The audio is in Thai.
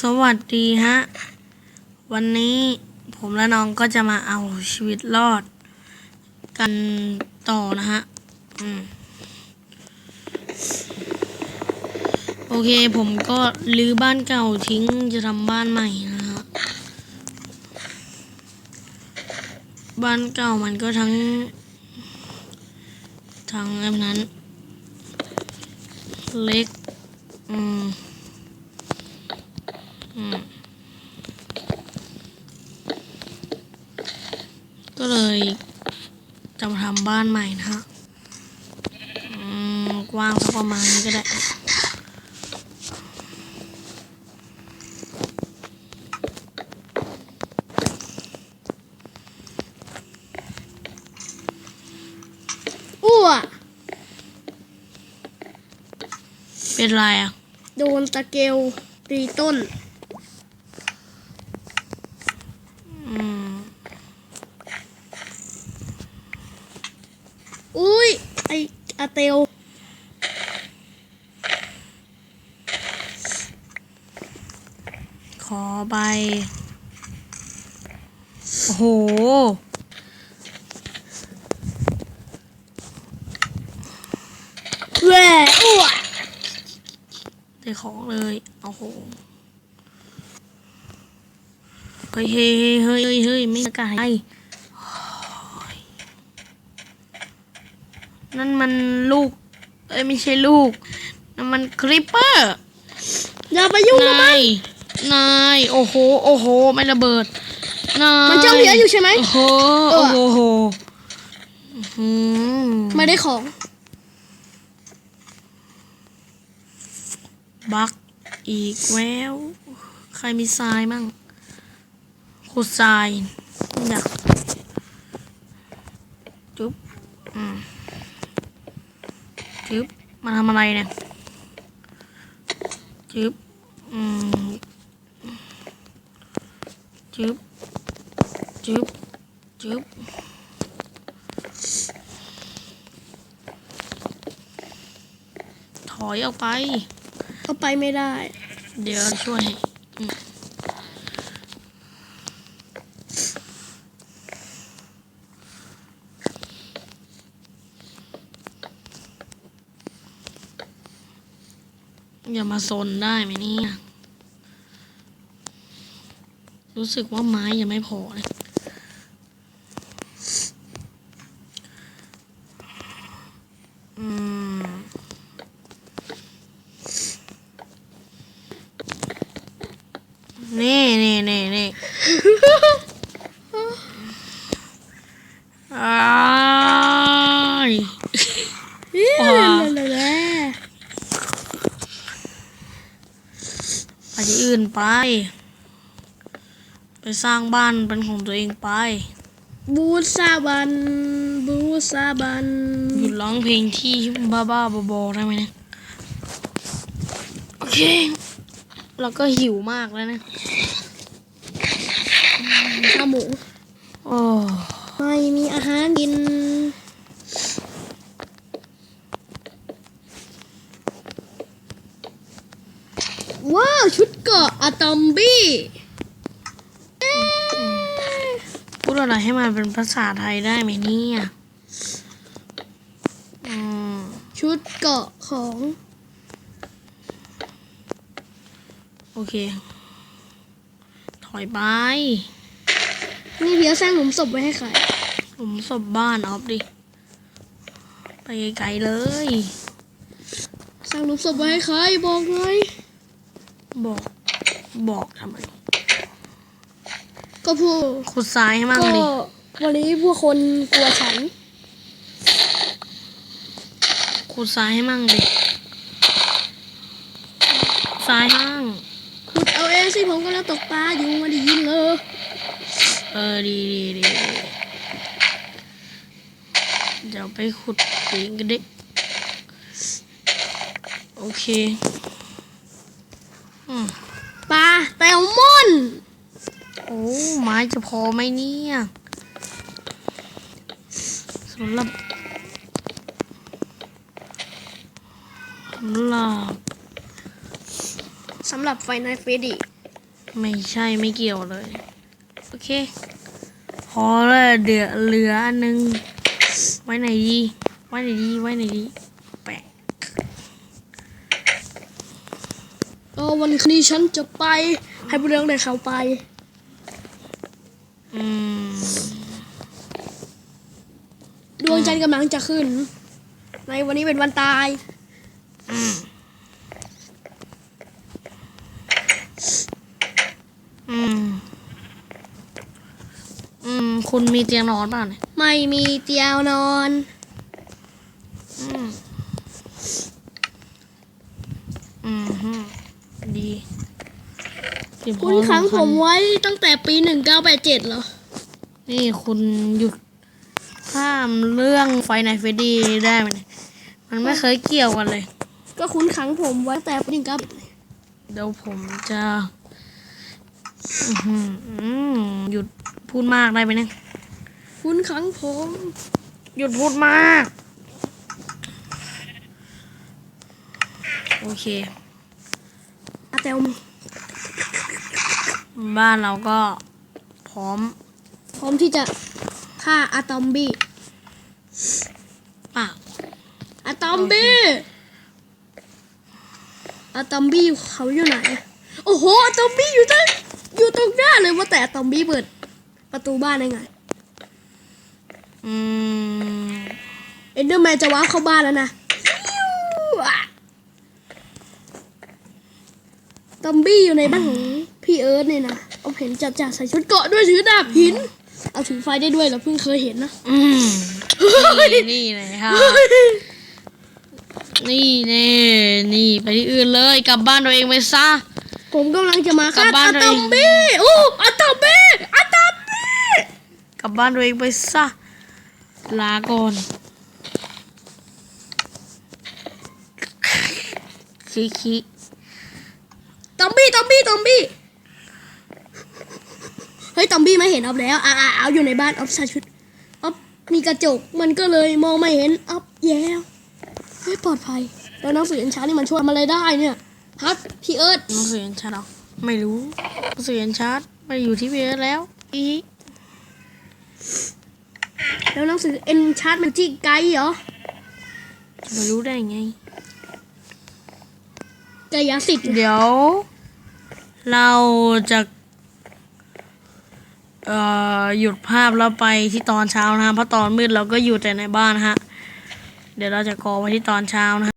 สวัสดีฮะ วันนี้ผมและน้องก็จะมาเอาชีวิตรอด กันต่อนะฮะอโอเคผมก็รื้อบ้านเก่าทิ้งจะทำบ้านใหม่นะฮะ บ้านเก่ามันก็ทั้ง ทั้งอันนั้น เล็ก อืม ก็เลยจะมาทำบ้านใหม่นะฮะอืมกว้างสักประมาณนี้ก็ได้อ้วเป็นไรอะ โดนตะเกลตีต้น อืม อุ้ย ไอาเตลขอใบ โอ้โห แหวอ้วได้ของเลยโอ้โหเฮ้ยเฮ้ยเฮ้ยเฮ้ยเฮ้ยไม่กล้าไนั่นมันลูก เอ้ยไม่ใช่ลูก นั่นมันคริปเปอร์ อย่าไปยุ่งกับมันนาย นาย โอ้โห โอ้โห ไม่ระเบิด นายมันเจ้าเหลืออยู่ใช่ไหมโอ้โหเอโอ้อโหโอ้โหอื้อหือไม่ได้ของ บักอีกแววใครมีทรายมั่งขุดทรายไม่อยากจุ๊บอืม จุ๊บมาทำอะไรเนี่ยจุ๊บอืมจุ๊บจุ๊บจุ๊บถอยออกไปเข้าไปไม่ได้ เดี๋ยวช่วยให้อืม อย่ามาซนได้ไหมเนี่ย รู้สึกว่าไม้ยังไม่พอเลยอืมนี่นี่นี่นี่อ้าย ว้า แหละแหละ ไปที่ อื่นไป ไปสร้างบ้านเป็นของตัวเองไป บูซาบัน บูซาบัน หยุดร้องเพลงที่บ้าบ้าๆบอๆได้ไหมเนี่ยโอเค เราก็หิวมากแล้วนะข้าวหมูโอ้ไม่มีอาหารกิน ว้าว ชุดเกราะอะตอมบี้พูดอะไรให้มันเป็นภาษาไทยได้ไหมเนี่ยอืมชุดเกราะของ โอเค ถอยไป นี่เพียวสร้างหลุมศพไว้ให้ใครผมศพบ้านออฟดิ ไปไกลๆเลย สร้างหลุมศพไว้ให้ใครบอกเลย บอก บอกทำไม ก็ผู้ขุดทรายให้มั่งก็ดิวันนี้ผู้คนกลัวฉัน ขุดทรายให้มั่งดิทรายมั่งขุดเอาเองสิผมก็แล้วตกปลาอยู่ไมาได้ยินเลยเออดีดีดีดีเดี๋ยวไปขุดเองกันดิโอเค อืม ปลาแซ ลมอนโอ้ไม้จะพอไหมเนี่ยสำหรับสำหรับสำหรับไฟในเฟรดิไม่ใช่ไม่เกี่ยวเลย โอเค พอแล้วเดี๋ยวเหลืออันนึง ไว้ไหนดี ไว้ไหนดี ไว้ไหนดีแปะเออวันนี้ฉันจะไป ให้ผู้เรื่องได้เข้าไป อืมดวงจันทร์กำลังจะขึ้น ในวันนี้เป็นวันตาย อืมอืมอืม คุณมีเตียงนอนเปล่าเนี่ยไม่มีเตียวนอน อืม อืมฮึดี เดี๋ยวคุณขังสำผมไว้ตั้งแต่ปีหนึ่งเก้าแปดเจ็ดเหรอ นี่คุณหยุดข้ามเรื่องไฟในเฟดดี้ได้ไหมเนี่ยมันไม่เคยเกี่ยวกันเลย ก็คุณขังผมไว้ตั้งแต่ปีหนึ่งเก้าเดี๋ยวผมจะอื้อหืออืมหยุดพูดมากได้ไหมเนี่ยคุณขังผมหยุดพูดมาก โอเค อาเตลม บ้านเราก็พร้อม พร้อมที่จะฆ่าอะตอมบี้อะอะตอมบี้อะตอมบี้เขาอยู่ไหน โอ้โหอะตอมบี้อยู่ตรงอยู่ตรงหน้าเลยว่าแต่อะตอมบี้เปิด ประตูบ้านได้ไงอืมเอ็นเดอร์แมนจะว้าวเข้าบ้านแล้วนะฟิวอะตอมบี้อยู่ในบ้านของ พี่เอิร์ธเนี่ยนะเอาเห็นจัดจ่าใส่ชุดเกราะด้วยถือดาบหิน เอาถือไฟได้ด้วยเราเพิ่งเคยเห็นนะอืมนี่นี่เลยค่ะ นี่นี่นี่ไปที่อื่นเลยกลับบ้านตัวเองไปซะ ผมกำลังจะมาฆ่ากลับบ้านอะเลยตอมบี้โอ้อะตอมบี้อะตอมบี้กลับบ้านตัวเองไปซะ ลาก่อนคิคิตอมบี้ตอมบี้ตอมบี้เฮ้ยตอมบี้ไม่เห็นออฟแล้วอ่าเอาอยู่ในบ้านออฟใส่ชุดออฟมีกระจกมันก็เลยมองไม่เห็นออฟแย่เฮ้ยปลอดภัยแล้วหนังสือเอ็นชาร์นี่มันช่วยทำอะไรได้เนี่ยฮัทพี่เอิร์ธหนังสือเอ็นชาร์ดเหรอไม่รู้หนังสือเอ็นชาร์ดไปอยู่ที่เบียร์แล้วอีแล้วหนังสือเอ็นชาร์มันที่ไกด์เหรอจะไม่รู้ได้ไงกายสิทธิ์เดี๋ยว เราจะ เอ่อหยุดภาพแล้วไปที่ตอนเช้านะฮะเพราะตอนมืดเราก็อยู่แต่ในบ้านฮะ เดี๋ยวเราจะกอไว้ที่ตอนเช้านะ